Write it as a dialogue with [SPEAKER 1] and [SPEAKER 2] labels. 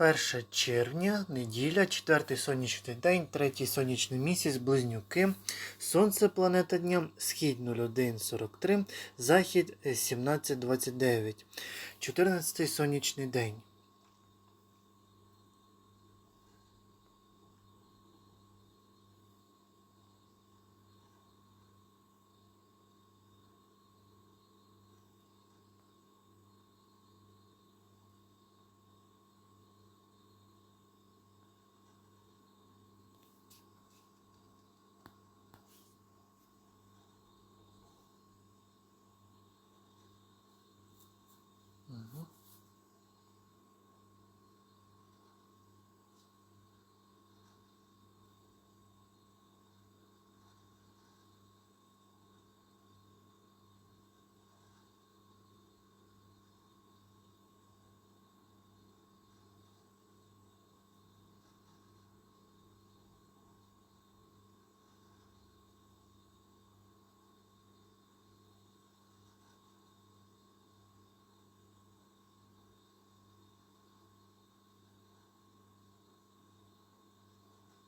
[SPEAKER 1] 1 червня, неділя, 4 сонячний день, 3 сонячний місяць, близнюки. Сонце планета дня, схід 0143, захід 1729. 14 сонячний день.